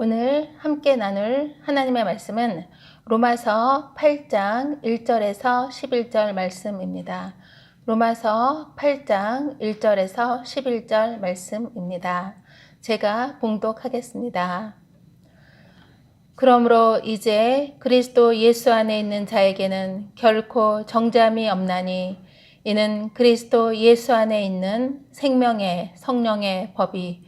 오늘 함께 나눌 하나님의 말씀은 로마서 8장 1절에서 11절 말씀입니다. 로마서 8장 1절에서 11절 말씀입니다. 제가 봉독하겠습니다. 그러므로 이제 그리스도 예수 안에 있는 자에게는 결코 정잠이 없나니 이는 그리스도 예수 안에 있는 생명의 성령의 법이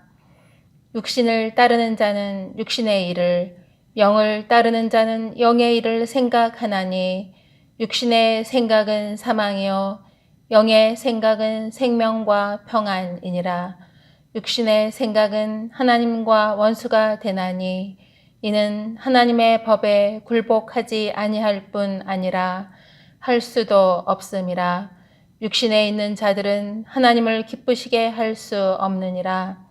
육신을 따르는 자는 육신의 일을, 영을 따르는 자는 영의 일을 생각하나니 육신의 생각은 사망이요 영의 생각은 생명과 평안이니라. 육신의 생각은 하나님과 원수가 되나니 이는 하나님의 법에 굴복하지 아니할 뿐 아니라 할 수도 없음이라. 육신에 있는 자들은 하나님을 기쁘시게 할 수 없느니라.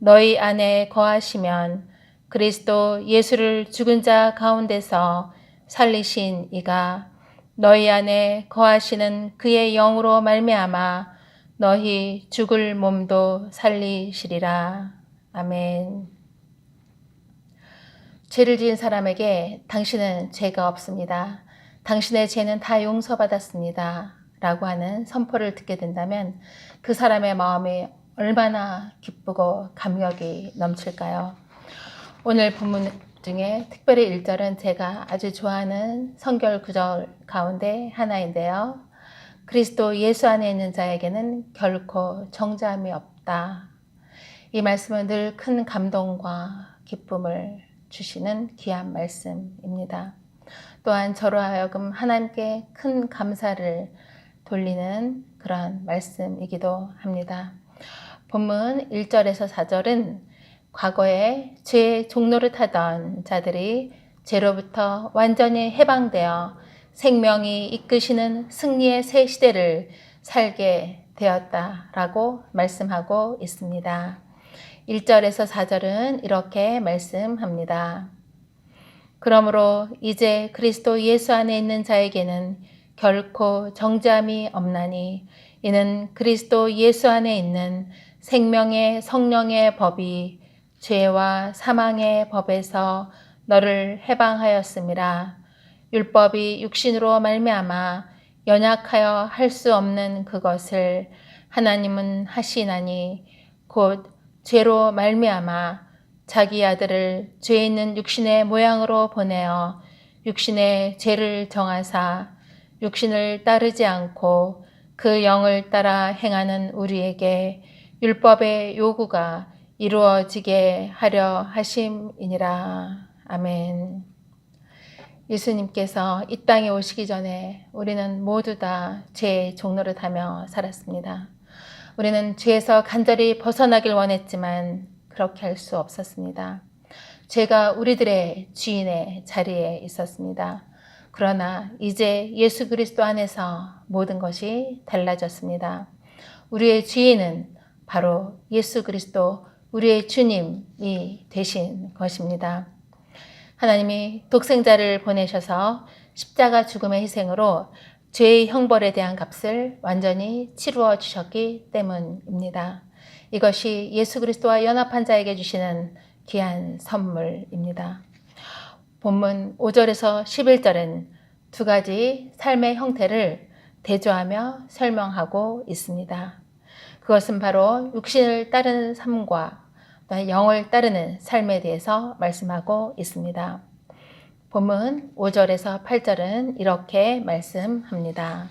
너희 안에 거하시면 그리스도 예수를 죽은 자 가운데서 살리신 이가 너희 안에 거하시는 그의 영으로 말미암아 너희 죽을 몸도 살리시리라. 아멘. 죄를 지은 사람에게 당신은 죄가 없습니다. 당신의 죄는 다 용서받았습니다. 라고 하는 선포를 듣게 된다면 그 사람의 마음이 얼마나 기쁘고 감격이 넘칠까요? 오늘 본문 중에 특별히 1절은 제가 아주 좋아하는 성결 구절 가운데 하나인데요. 그리스도 예수 안에 있는 자에게는 결코 정잠이 없다. 이 말씀은 늘 큰 감동과 기쁨을 주시는 귀한 말씀입니다. 또한 저로 하여금 하나님께 큰 감사를 돌리는 그런 말씀이기도 합니다. 본문 1절에서 4절은 과거에 죄의 종로를 타던 자들이 죄로부터 완전히 해방되어 생명이 이끄시는 승리의 새 시대를 살게 되었다라고 말씀하고 있습니다. 1절에서 4절은 이렇게 말씀합니다. 그러므로 이제 그리스도 예수 안에 있는 자에게는 결코 정잠이 없나니 이는 그리스도 예수 안에 있는 생명의 성령의 법이 죄와 사망의 법에서 너를 해방하였음이라. 율법이 육신으로 말미암아 연약하여 할 수 없는 그것을 하나님은 하시나니 곧 죄로 말미암아 자기 아들을 죄 있는 육신의 모양으로 보내어 육신의 죄를 정하사 육신을 따르지 않고 그 영을 따라 행하는 우리에게 율법의 요구가 이루어지게 하려 하심이니라. 아멘. 예수님께서 이 땅에 오시기 전에 우리는 모두 다 죄의 종로를 타며 살았습니다. 우리는 죄에서 간절히 벗어나길 원했지만 그렇게 할 수 없었습니다. 죄가 우리들의 주인의 자리에 있었습니다. 그러나 이제 예수 그리스도 안에서 모든 것이 달라졌습니다. 우리의 주인은 바로 예수 그리스도 우리의 주님이 되신 것입니다. 하나님이 독생자를 보내셔서 십자가 죽음의 희생으로 죄의 형벌에 대한 값을 완전히 치루어 주셨기 때문입니다. 이것이 예수 그리스도와 연합한 자에게 주시는 귀한 선물입니다. 본문 5절에서 11절은 두 가지 삶의 형태를 대조하며 설명하고 있습니다. 그것은 바로 육신을 따르는 삶과 영을 따르는 삶에 대해서 말씀하고 있습니다. 본문 5절에서 8절은 이렇게 말씀합니다.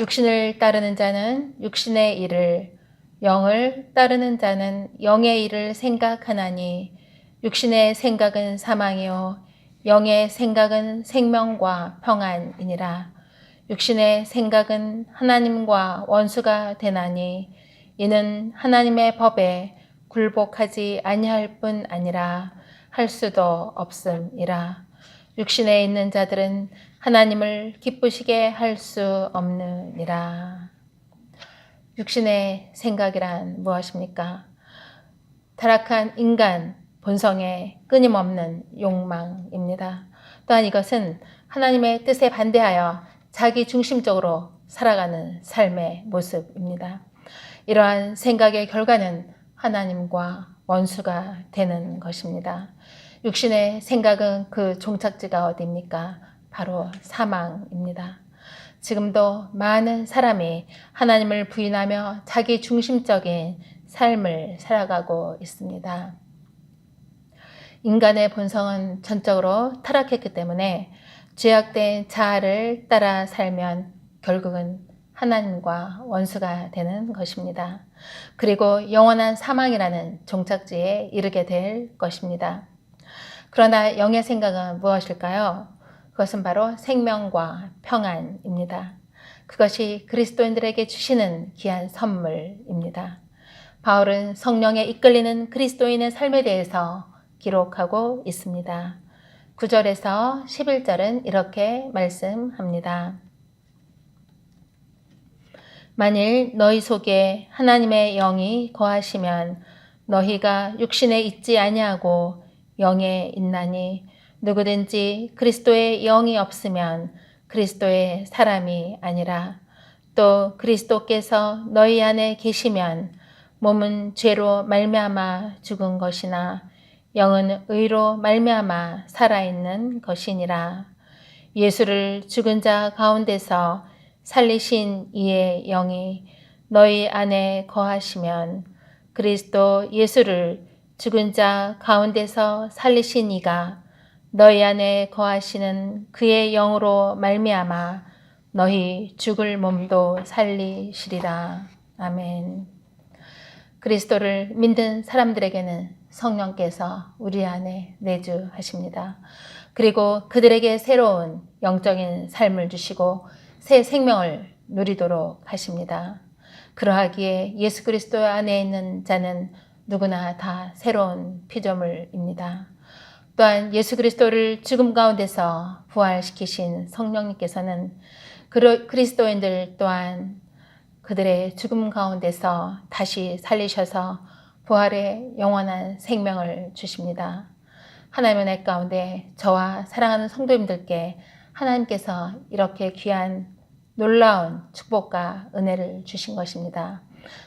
육신을 따르는 자는 육신의 일을, 영을 따르는 자는 영의 일을 생각하나니 육신의 생각은 사망이요 영의 생각은 생명과 평안이니라. 육신의 생각은 하나님과 원수가 되나니 이는 하나님의 법에 굴복하지 아니할 뿐 아니라 할 수도 없음이라. 육신에 있는 자들은 하나님을 기쁘시게 할 수 없느니라. 육신의 생각이란 무엇입니까? 타락한 인간 본성의 끊임없는 욕망입니다. 또한 이것은 하나님의 뜻에 반대하여 자기 중심적으로 살아가는 삶의 모습입니다. 이러한 생각의 결과는 하나님과 원수가 되는 것입니다. 육신의 생각은 그 종착지가 어디입니까? 바로 사망입니다. 지금도 많은 사람이 하나님을 부인하며 자기 중심적인 삶을 살아가고 있습니다. 인간의 본성은 전적으로 타락했기 때문에 죄악된 자아를 따라 살면 결국은 하나님과 원수가 되는 것입니다. 그리고 영원한 사망이라는 종착지에 이르게 될 것입니다. 그러나 영의 생각은 무엇일까요? 그것은 바로 생명과 평안입니다. 그것이 그리스도인들에게 주시는 귀한 선물입니다. 바울은 성령에 이끌리는 그리스도인의 삶에 대해서 기록하고 있습니다. 9절에서 11절은 이렇게 말씀합니다. 만일 너희 속에 하나님의 영이 거하시면 너희가 육신에 있지 아니하고 영에 있나니 누구든지 그리스도의 영이 없으면 그리스도의 사람이 아니라 또 그리스도께서 너희 안에 계시면 몸은 죄로 말미암아 죽은 것이나 영은 의로 말미암아 살아있는 것이니라. 예수를 죽은 자 가운데서 살리신 이의 영이 너희 안에 거하시면 그리스도 예수를 죽은 자 가운데서 살리신 이가 너희 안에 거하시는 그의 영으로 말미암아 너희 죽을 몸도 살리시리라. 아멘. 그리스도를 믿는 사람들에게는 성령께서 우리 안에 내주하십니다. 그리고 그들에게 새로운 영적인 삶을 주시고 새 생명을 누리도록 하십니다. 그러하기에 예수 그리스도 안에 있는 자는 누구나 다 새로운 피조물입니다. 또한 예수 그리스도를 죽음 가운데서 부활시키신 성령님께서는 그리스도인들 또한 그들의 죽음 가운데서 다시 살리셔서 부활의 영원한 생명을 주십니다. 하나님의 내 가운데 저와 사랑하는 성도님들께 하나님께서 이렇게 귀한 놀라운 축복과 은혜를 주신 것입니다.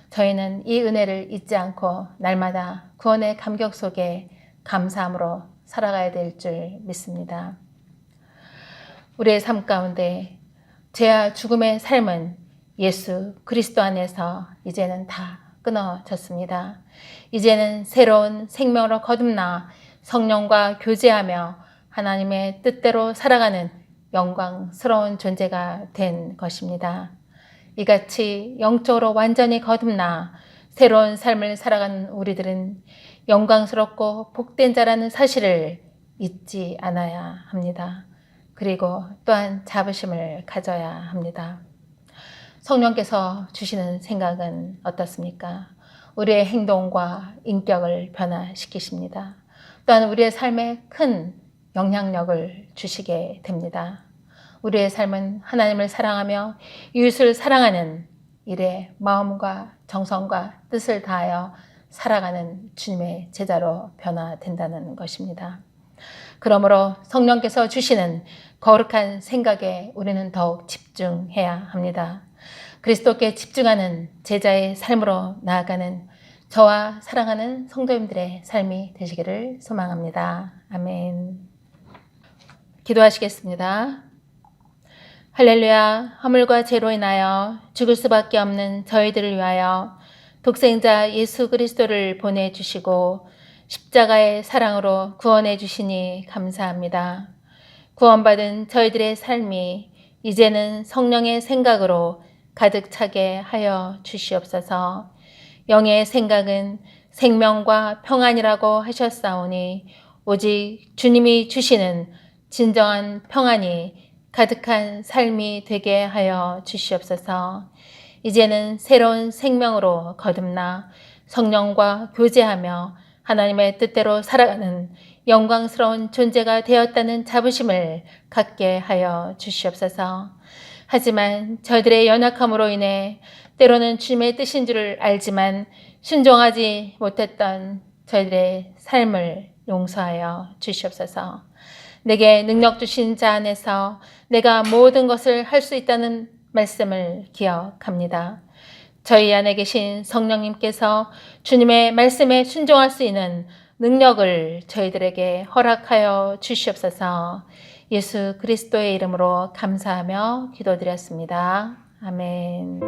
저희는 이 은혜를 잊지 않고 날마다 구원의 감격 속에 감사함으로 살아가야 될 줄 믿습니다. 우리의 삶 가운데 죄와 죽음의 삶은 예수 그리스도 안에서 이제는 다 끊어졌습니다. 이제는 새로운 생명으로 거듭나 성령과 교제하며 하나님의 뜻대로 살아가는 영광스러운 존재가 된 것입니다. 이같이 영적으로 완전히 거듭나 새로운 삶을 살아가는 우리들은 영광스럽고 복된 자라는 사실을 잊지 않아야 합니다. 그리고 또한 자부심을 가져야 합니다. 성령께서 주시는 생각은 어떻습니까? 우리의 행동과 인격을 변화시키십니다. 또한 우리의 삶에 큰 영향력을 주시게 됩니다. 우리의 삶은 하나님을 사랑하며 이웃을 사랑하는 일에 마음과 정성과 뜻을 다하여 살아가는 주님의 제자로 변화된다는 것입니다. 그러므로 성령께서 주시는 거룩한 생각에 우리는 더욱 집중해야 합니다. 그리스도께 집중하는 제자의 삶으로 나아가는 저와 사랑하는 성도님들의 삶이 되시기를 소망합니다. 아멘. 기도하시겠습니다. 할렐루야, 허물과 죄로 인하여 죽을 수밖에 없는 저희들을 위하여 독생자 예수 그리스도를 보내주시고 십자가의 사랑으로 구원해 주시니 감사합니다. 구원받은 저희들의 삶이 이제는 성령의 생각으로 가득 차게 하여 주시옵소서. 영의 생각은 생명과 평안이라고 하셨사오니 오직 주님이 주시는 진정한 평안이 가득한 삶이 되게 하여 주시옵소서. 이제는 새로운 생명으로 거듭나 성령과 교제하며 하나님의 뜻대로 살아가는 영광스러운 존재가 되었다는 자부심을 갖게 하여 주시옵소서. 하지만 저희들의 연약함으로 인해 때로는 주님의 뜻인 줄을 알지만 순종하지 못했던 저희들의 삶을 용서하여 주시옵소서. 내게 능력 주신 자 안에서 내가 모든 것을 할 수 있다는 말씀을 기억합니다. 저희 안에 계신 성령님께서 주님의 말씀에 순종할 수 있는 능력을 저희들에게 허락하여 주시옵소서 예수 그리스도의 이름으로 감사하며 기도드렸습니다. 아멘.